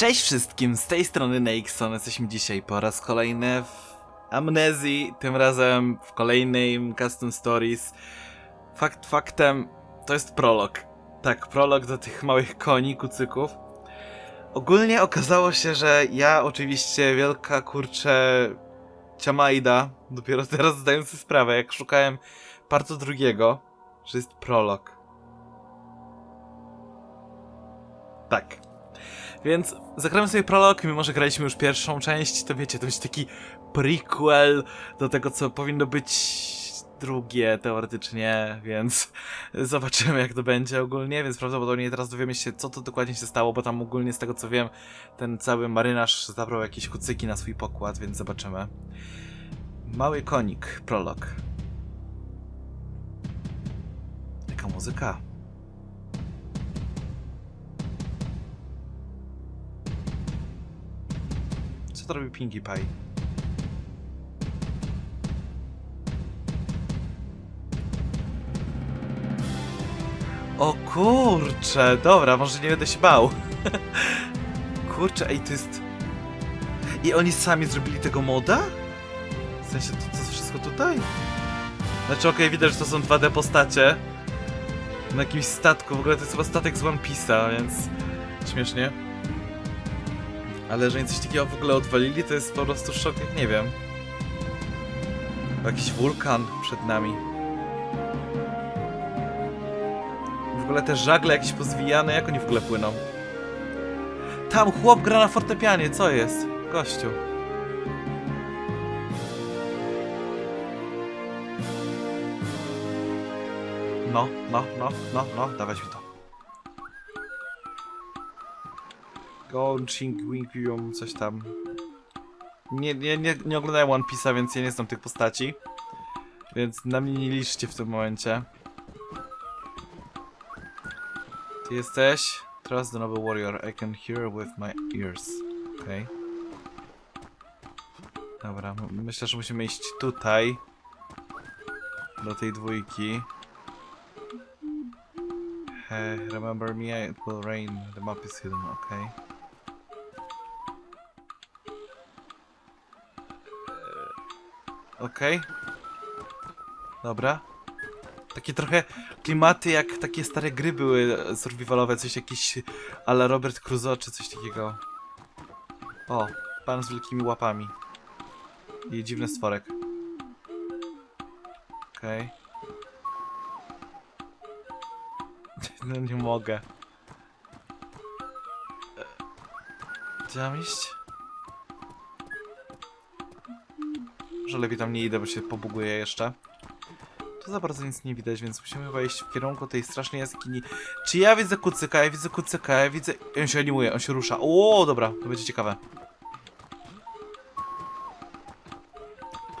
Cześć wszystkim, z tej strony Nexon. Jesteśmy dzisiaj po raz kolejny w Amnezji, tym razem w kolejnym Custom Stories. Fakt faktem, to jest prolog. Tak, prolog do tych małych koni, kucyków. Ogólnie okazało się, że ja oczywiście wielka kurczę ciamajda, dopiero teraz zdaję sobie sprawę, jak szukałem partu drugiego, że jest prolog. Tak. Więc zagramy sobie prolog, mimo że graliśmy już pierwszą część, to wiecie, to będzie taki prequel do tego, co powinno być drugie teoretycznie, więc zobaczymy jak to będzie ogólnie, więc prawdopodobnie teraz dowiemy się, co to dokładnie się stało, bo tam ogólnie z tego co wiem, ten cały marynarz zabrał jakieś kucyki na swój pokład, więc zobaczymy. Mały konik, prolog. Jaka muzyka? Co Pinkie Pie? O kurcze, dobra, może nie będę się bał. kurcze, ej, to jest... I oni sami zrobili tego moda? W sensie, to, to wszystko tutaj? Znaczy, okej, widać, że to są 2D postacie. Na jakimś statku, w ogóle to jest chyba statek z One Piece'a, więc... Śmiesznie. Ale że oni coś takiego w ogóle odwalili, to jest po prostu szok, jak nie wiem. Jakiś wulkan przed nami. W ogóle te żagle jakieś pozwijane, jak oni w ogóle płyną? Tam chłop gra na fortepianie, co jest? Gościu. No, no, no, no, no, dawać mi to. Gąching, Winkium, coś tam. Nie, nie, nie, nie oglądałem One Piece'a, więc ja nie znam tych postaci. Więc na mnie nie liczcie w tym momencie. Ty jesteś? Trust the noble warrior. I can hear with my ears. Okej. Dobra, m- myślę, że musimy iść tutaj. Do tej dwójki. Hey, remember me, it will rain. The map is hidden, okej. Okej. Dobra. Takie trochę klimaty jak takie stare gry były survivalowe, coś jakieś ala Robert Crusoe czy coś takiego. O, pan z wielkimi łapami. I dziwny stworek. Okej. No nie mogę. E, Gdzie mam iść? Że lepiej tam nie idę, bo się pobuguję jeszcze. Tu za bardzo nic nie widać, więc musimy chyba iść w kierunku tej strasznej jaskini. Czy ja widzę kucyka? Ja widzę kucyka, ja widzę... On się animuje, on się rusza. O, dobra, to będzie ciekawe.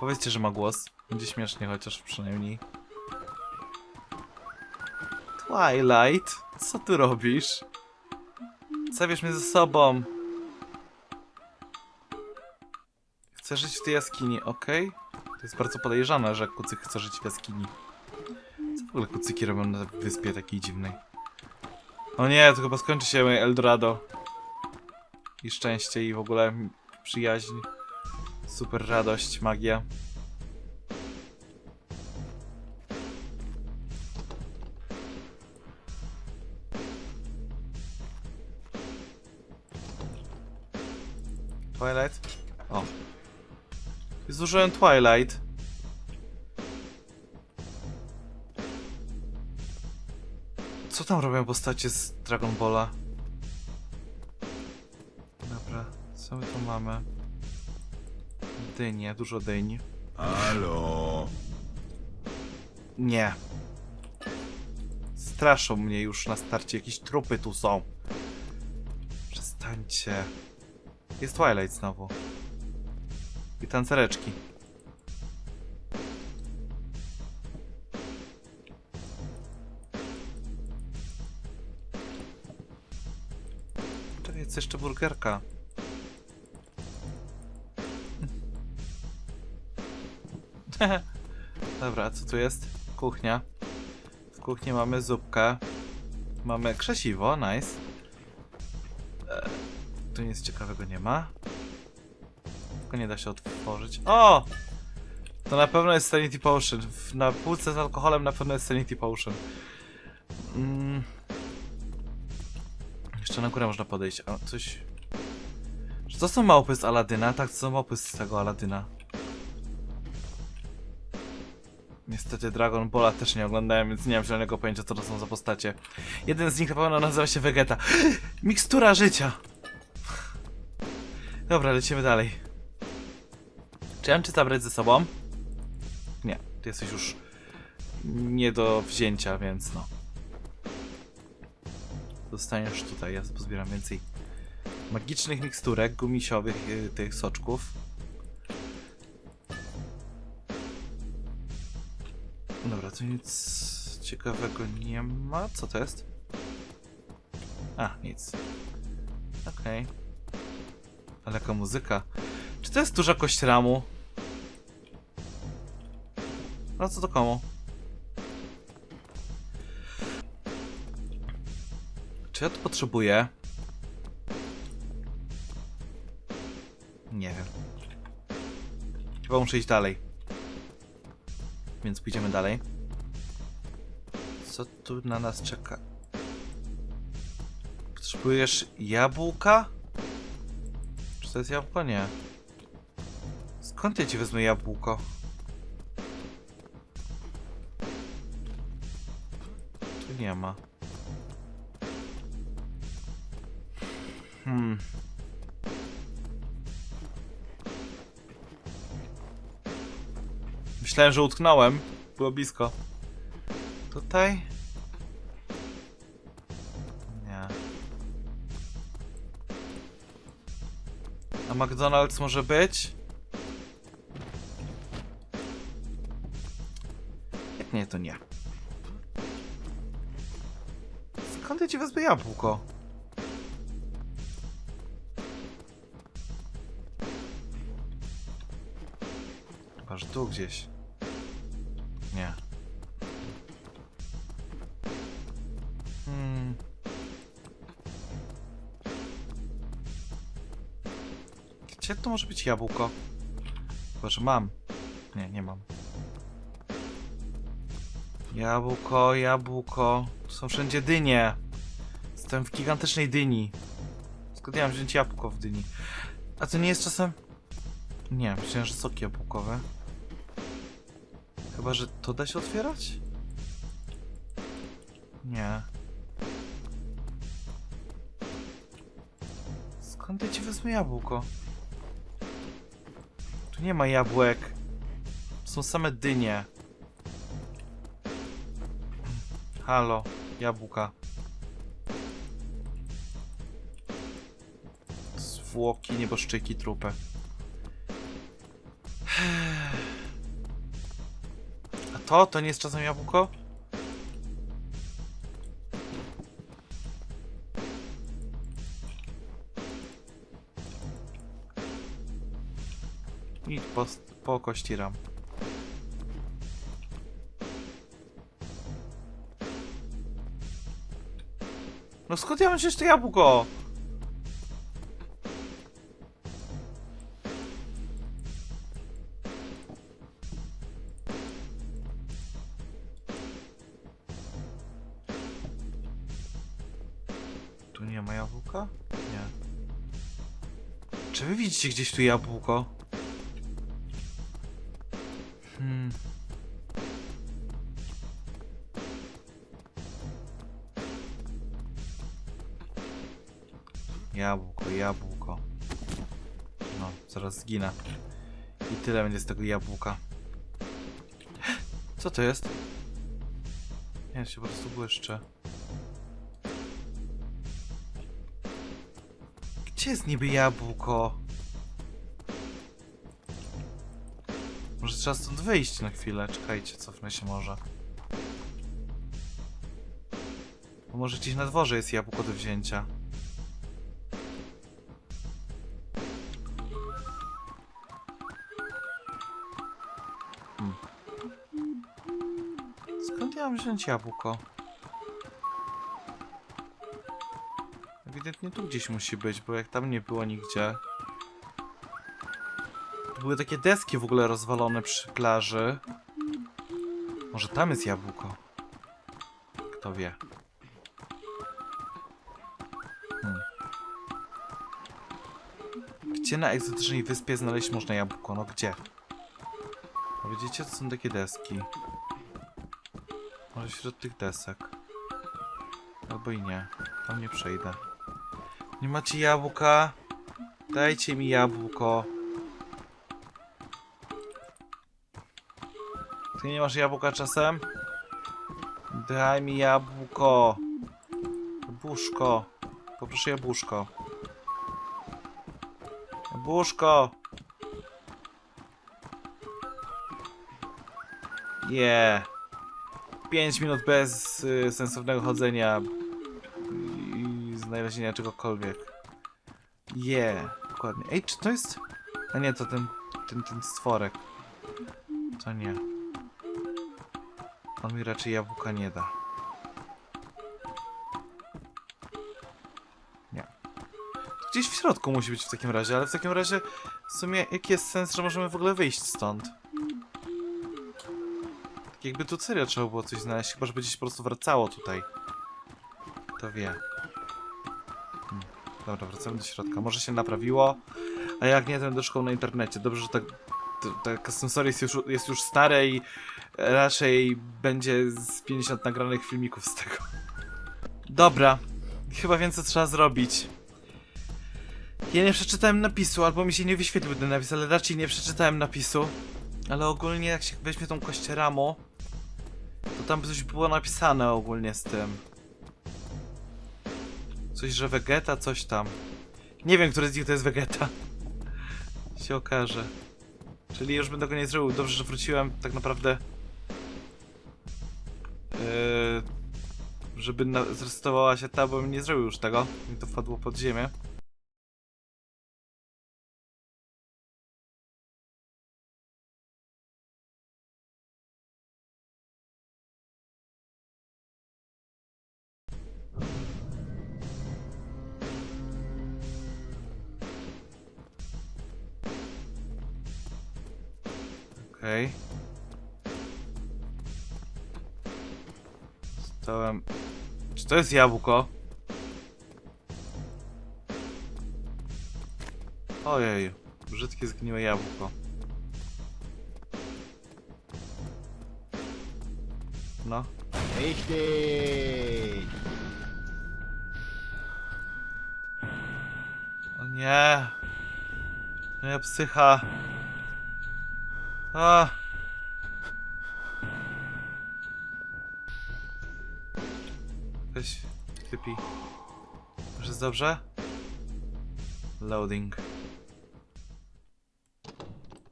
Powiedzcie, że ma głos. Będzie śmiesznie chociaż przynajmniej. Twilight, co tu robisz? Zabierz mnie ze sobą. Chcę żyć w tej jaskini, okej? To jest bardzo podejrzane, że kucyk chce żyć w jaskini. Co w ogóle kucyki robią na wyspie takiej dziwnej? O nie, to chyba skończy się moje Eldorado. I szczęście, i w ogóle przyjaźń. Super radość, magia. Zużyłem Twilight. Co tam robią postacie z Dragon Balla? Dobra, co my tu mamy? Dynie, dużo dyń. Halo? Nie. Straszą mnie już na starcie, jakieś trupy tu są. Przestańcie. Jest Twilight znowu. I tancereczki. Czekaj, jest jeszcze burgerka. Dobra, co tu jest? Kuchnia. W kuchni mamy zupkę. Mamy krzesiwo, nice. E, Tu nic ciekawego nie ma. Nie da się otworzyć. O! To na pewno jest Sanity Potion. W- Na półce z alkoholem na pewno jest Sanity Potion. Mm. Jeszcze na górę można podejść. A coś. Czy to są małpy z Aladyna? Tak, to są małpy z tego Aladyna. Niestety Dragon Balla też nie oglądałem, więc nie mam zielonego pojęcia, co to są za postacie. Jeden z nich na pewno nazywa się Vegeta. Mikstura życia! Dobra, lecimy dalej. Czy ja mam cię zabrać ze sobą? Nie, ty jesteś już nie do wzięcia, więc no. Zostaniesz tutaj, ja pozbieram więcej magicznych miksturek, gumisiowych y, tych soczków. Dobra, tu nic ciekawego nie ma. Co to jest? A, nic. Okej. Ale jaka muzyka. Czy to jest duża kość ramu? No co to komu? Czy ja to potrzebuję? Nie wiem. Chyba muszę iść dalej. Więc pójdziemy dalej. Co tu na nas czeka? Potrzebujesz jabłka? Czy to jest jabłko? Nie. Skąd ja ci wezmę jabłko? Tu nie ma. Hmm. Myślałem, że utknąłem. Było blisko. Tutaj? Nie. A McDonald's może być? To nie. Skąd ja ci wezmę jabłko? Że tu gdzieś. Nie. Hmm. Gdzie to może być jabłko? Chyba, że mam. Nie, nie mam. Jabłko, jabłko. Są wszędzie dynie. Jestem w gigantycznej dyni. Skąd ja mam wziąć jabłko w dyni? A to nie jest czasem... Nie, myślałem, że sok jabłkowy. Chyba, że to da się otwierać? Nie. Skąd ja ci wezmę jabłko? Tu nie ma jabłek. Są same dynie. Halo, jabłka. Zwłoki, nieboszczyki, trupy. A to? To nie jest czasem jabłko? Idź po, po kości ram. No skąd ja mam to jabłko? Tu nie ma jabłka? Nie. Czy wy widzicie gdzieś tu jabłko? Zaraz zginę. I tyle będzie z tego jabłka. Co to jest? Nie, się po prostu błyszczy. Gdzie jest niby jabłko? Może trzeba stąd wyjść na chwilę. Czekajcie, cofnę się może. Bo może gdzieś na dworze jest jabłko do wzięcia. Mam wziąć jabłko? ewidentnie tu gdzieś musi być, bo jak tam nie było nigdzie. Tu były takie deski w ogóle rozwalone przy plaży. Może tam jest jabłko? Kto wie. Hmm. Gdzie na egzotycznej wyspie znaleźć można jabłko? No gdzie? A widzicie, to są takie deski. Może wśród tych desek. Albo i nie. Tam nie przejdę. Nie macie jabłka? Dajcie mi jabłko. Ty nie masz jabłka czasem? Daj mi jabłko. Jabłuszko. Poproszę jabłuszko. Jabłuszko. Nie. 5 minut bez y, sensownego chodzenia i znalezienia czegokolwiek. Je, dokładnie. Ej, czy to jest... A nie, to ten, ten, ten stworek. To nie. On mi raczej jabłka nie da. Nie. Gdzieś w środku musi być w takim razie, ale w takim razie w sumie jaki jest sens, że możemy w ogóle wyjść stąd? Tak jakby tu serio trzeba było coś znaleźć, chyba że będzie się po prostu wracało tutaj. Kto wie. Hmm. Dobra, wracamy do środka. Może się naprawiło, a jak nie, to będę szukał na internecie. Dobrze, że tak to- ta Custom Stories już, jest już stare i raczej będzie z 50 nagranych filmików z tego. Dobra, chyba co trzeba zrobić. Ja nie przeczytałem napisu, albo mi się nie wyświetlił ten napis, ale raczej nie przeczytałem napisu. Ale ogólnie jak się weźmie tą kość ramu, to tam coś było napisane ogólnie z tym. Coś, że Vegeta, coś tam. Nie wiem, który z nich to jest Vegeta. się okaże. Czyli już będę go nie zrobił. Dobrze, że wróciłem tak naprawdę. Yy, żeby zresetowała się ta, bo bym nie zrobił już tego. Mi to wpadło pod ziemię. Okej. Stałem. Czy to jest jabłko? Ojej, brzydkie zgniłe jabłko. No. Richtig! O nie. Moja psycha. A. Weź, wypij. Już jest dobrze? Loading.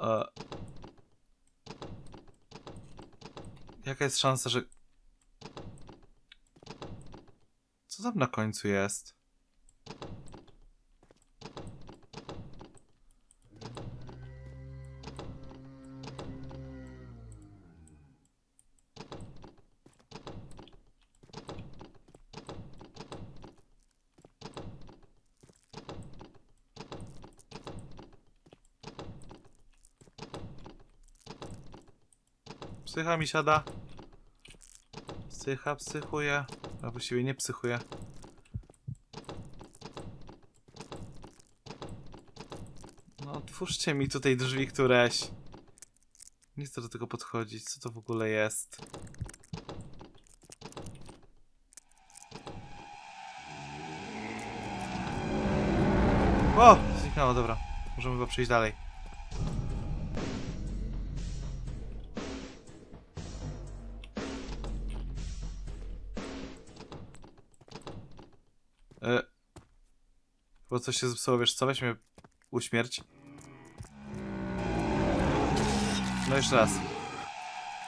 E. Jaka jest szansa, że... Co tam na końcu jest? Psycha mi siada. Psycha, psychuje. A właściwie nie psychuje. No, otwórzcie mi tutaj drzwi któreś. Nie chcę do tego podchodzić. Co to w ogóle jest? O! Zniknęło, dobra. Możemy chyba przejść dalej. Bo coś się zepsuło, wiesz co? Weź mnie uśmierć. No jeszcze raz.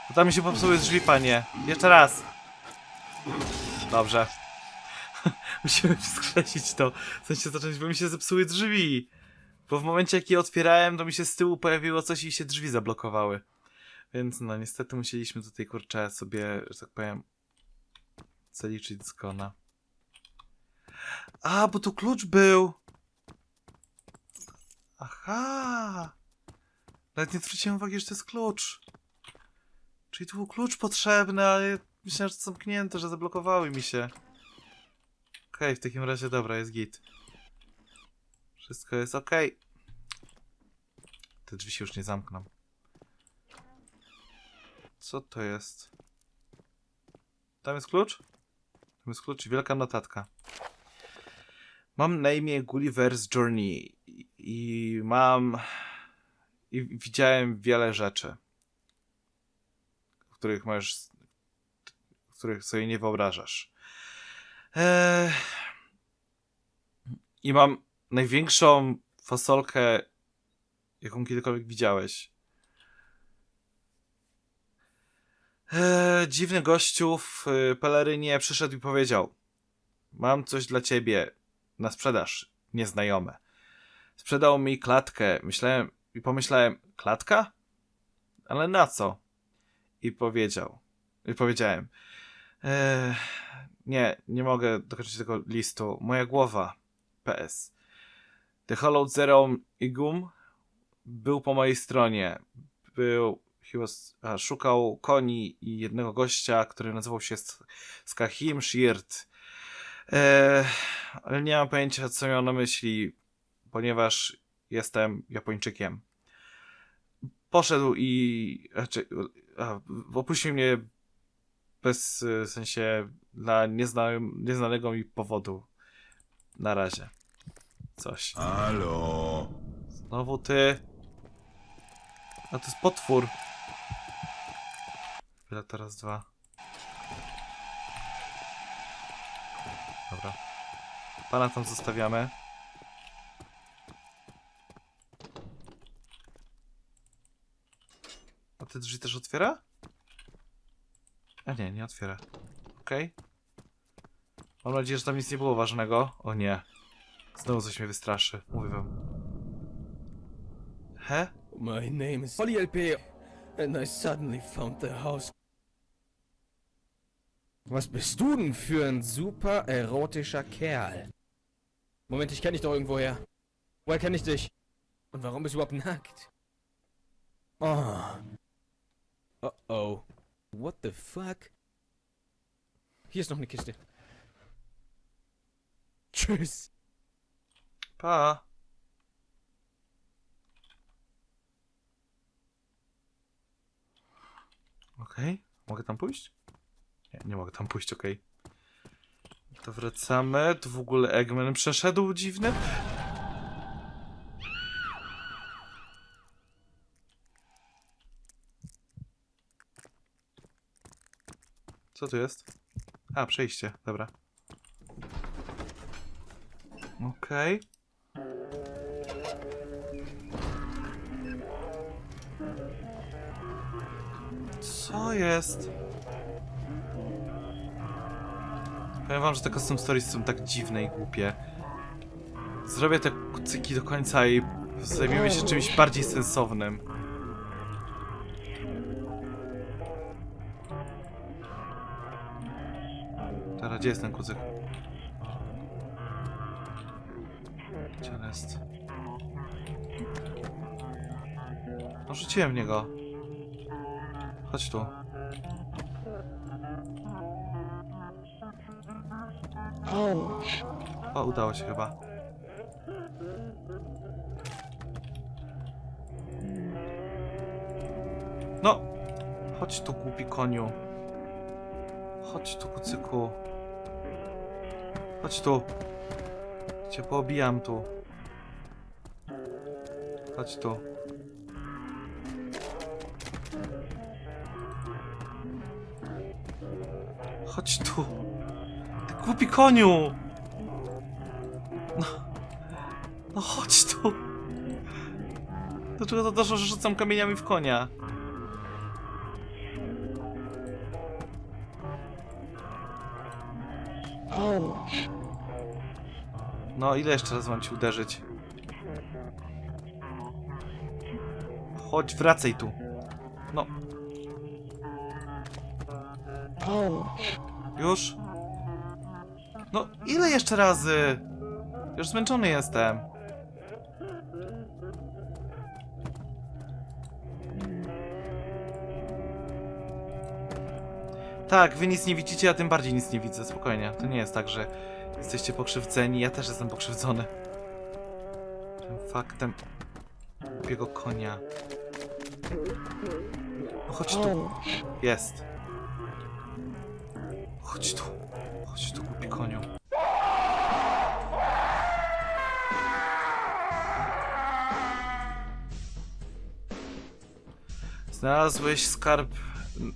Bo tam mi się popsuły drzwi, panie. Jeszcze raz. Dobrze. Musimy skreślić to. W sensie zacząć, bo mi się zepsuły drzwi. Bo w momencie, jak je otwierałem, to mi się z tyłu pojawiło coś i się drzwi zablokowały. Więc no, niestety musieliśmy tutaj, kurczę, sobie, że tak powiem, zaliczyć zgona. A, bo tu klucz był. Aha. Nawet nie zwróciłem uwagi, że to jest klucz. Czyli tu był klucz potrzebny, ale myślałem, że to zamknięte, że zablokowały mi się. Okej, w takim razie dobra, jest git. Wszystko jest ok. Te drzwi się już nie zamkną. Co to jest? Tam jest klucz? Tam jest klucz i wielka notatka. Mam na imię Gulliver's Journey i, mam... I widziałem wiele rzeczy, których możesz... których sobie nie wyobrażasz. Eee... I mam największą fasolkę, jaką kiedykolwiek widziałeś. Eee, dziwny gościu w y, pelerynie przyszedł i powiedział: Mam coś dla ciebie na sprzedaż, nieznajome. Sprzedał mi klatkę. Myślałem i pomyślałem: Klatka? Ale na co? I powiedział. I powiedziałem: eee, Nie, nie mogę dokończyć tego listu. Moja głowa. PS. The Hollow Zero Igum był po mojej stronie. Był. Was, a, szukał koni i jednego gościa, który nazywał się Sk- Skahim Shirt. E, ale nie mam pojęcia, co miał na myśli, ponieważ jestem Japończykiem. Poszedł i. Znaczy, a, opuścił mnie bez e, w sensie dla nieznanym, nieznanego mi powodu. Na razie. Coś. Halo. Znowu ty. A to jest potwór. Chwila, teraz dwa. Dobra. Pana tam zostawiamy. A te drzwi też otwiera? A nie, nie otwiera. Okej. Mam nadzieję, że tam nic nie było ważnego. O nie. Znowu coś mnie wystraszy. Mówię wam. He? My name is Holly LP, and I suddenly found the house. Was bist du denn für ein super erotischer Kerl? Moment, ich kenne dich doch irgendwoher. Woher kenne ich dich? Und warum bist du überhaupt nackt? Oh. Oh oh. What the fuck? Hier ist noch eine Kiste. Tschüss. Pa. Okej, mogę tam pójść? Nie, nie mogę tam pójść, okej. To wracamy. Tu w ogóle Eggman przeszedł dziwny. Co tu jest? A, przejście, dobra. Okej. Co jest? Powiem wam, że te custom stories są tak dziwne i głupie. Zrobię te kucyki do końca i zajmiemy się czymś bardziej sensownym. Teraz gdzie jest ten kucyk? Gdzie on jest? No rzuciłem w niego. Chodź tu. O, udało się chyba. No! Chodź tu, głupi koniu. Chodź tu, kucyku. Chodź tu. Cię poobijam tu. Chodź tu. Chodź tu. Głupi koniu! No. No chodź tu. Dlaczego to doszło, że rzucam kamieniami w konia? No, ile jeszcze raz mam ci uderzyć? Chodź, wracaj tu. No. Już? No, ile jeszcze razy? Już zmęczony jestem. Tak, wy nic nie widzicie, ja tym bardziej nic nie widzę, spokojnie. To nie jest tak, że jesteście pokrzywdzeni, ja też jestem pokrzywdzony. Tym faktem głupiego konia. No chodź tu. Jest. Chodź tu. Chodź tu, głupi koniu. Znalazłeś skarb,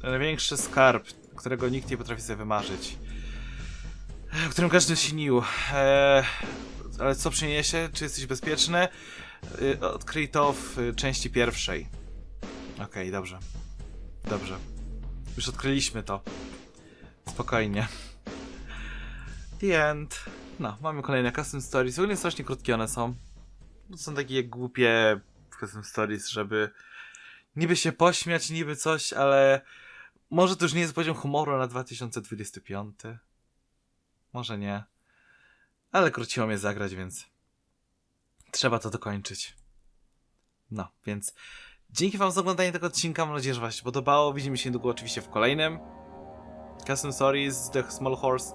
największy skarb, którego nikt nie potrafi sobie wymarzyć. O którym każdy śnił. Eee, ale co przyniesie? Czy jesteś bezpieczny? Eee, odkryj to w części pierwszej. Okej, dobrze. Dobrze. Już odkryliśmy to. Spokojnie. The end. No, mamy kolejne custom stories. W ogóle strasznie krótkie one są. Są takie głupie custom stories, żeby niby się pośmiać, niby coś, ale może to już nie jest poziom humoru na 2025. Może nie. Ale króciło mnie zagrać, więc trzeba to dokończyć. No, więc dzięki wam za oglądanie tego odcinka. Mam nadzieję, że wam się podobało. Widzimy się niedługo oczywiście w kolejnym. Custom Stories, The Small Horse.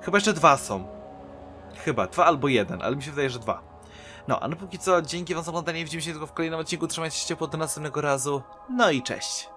Chyba jeszcze dwa są. Chyba, dwa albo jeden, ale mi się wydaje, że dwa. No, a no póki co, dzięki wam za oglądanie. Widzimy się tylko w kolejnym odcinku. Trzymajcie się ciepło do następnego razu. No i cześć.